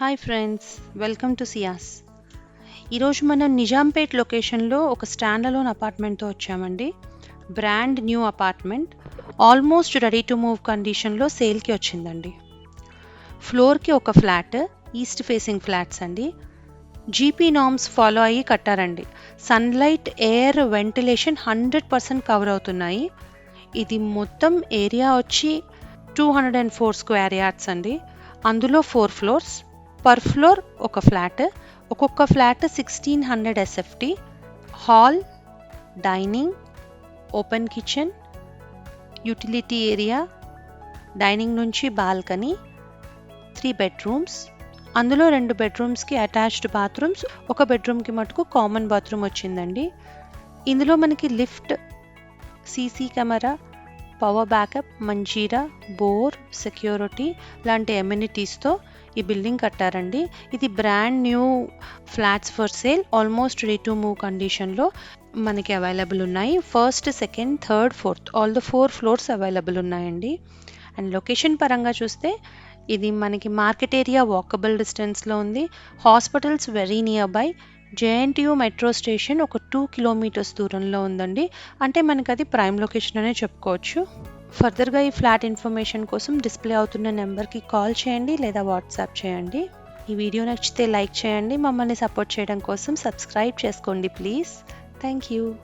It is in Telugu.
హాయ్ ఫ్రెండ్స్ వెల్కమ్ టు సియాస్ ఈరోజు మనం నిజాంపేట్ లొకేషన్లో ఒక స్టాండ్ అలోన్ అపార్ట్మెంట్తో వచ్చామండి. Brand new apartment. Almost ready to move కండిషన్లో సేల్కి వచ్చిందండి. ఫ్లోర్కి ఒక ఫ్లాట్ ఈస్ట్ ఫేసింగ్ ఫ్లాట్స్ అండి. జీపీ నామ్స్ ఫాలో అయ్యి కట్టారండి. Sunlight air ventilation hundred percent cover అవుతున్నాయి. ఇది మొత్తం ఏరియా వచ్చి two hundred and four square yards అండి. అందులో ఫోర్ ఫ్లోర్స్ పర్ ఫ్లోర్ ఒక ఫ్లాట్ ఒక్కొక్క flat sixteen hundred SFT hall dining open kitchen utility area dining నుంచి బాల్కనీ త్రీ బెడ్రూమ్స్ అందులో రెండు బెడ్రూమ్స్కి అటాచ్డ్ బాత్రూమ్స్ ఒక బెడ్రూమ్కి మటుకు కామన్ బాత్రూమ్ వచ్చిందండి. ఇందులో మనకి lift CC camera power backup Manjira bore security లాంటి ఎమ్యూనిటీస్తో ఈ బిల్డింగ్ కట్టారండి. ఇది brand new flats for sale almost ready to move కండిషన్లో మనకి అవైలబుల్ ఉన్నాయి. First second third fourth all the four floors available ఉన్నాయండి. అండ్ లొకేషన్ పరంగా చూస్తే ఇది మనకి మార్కెట్ ఏరియా వాకబుల్ డిస్టెన్స్లో ఉంది. Hospitals very near by JNTU metro station ఒక టూ కిలోమీటర్స్ దూరంలో ఉందండి. అంటే మనకి అది ప్రైమ్ లొకేషన్ అనే చెప్పుకోవచ్చు. ఫర్దర్గా ఈ ఫ్లాట్ ఇన్ఫర్మేషన్ కోసం డిస్ప్లే అవుతున్న నెంబర్కి కాల్ చేయండి లేదా వాట్సాప్ చేయండి. ఈ వీడియో నచ్చితే లైక్ చేయండి. మమ్మల్ని సపోర్ట్ చేయడం కోసం సబ్స్క్రైబ్ చేసుకోండి ప్లీజ్. Thank you.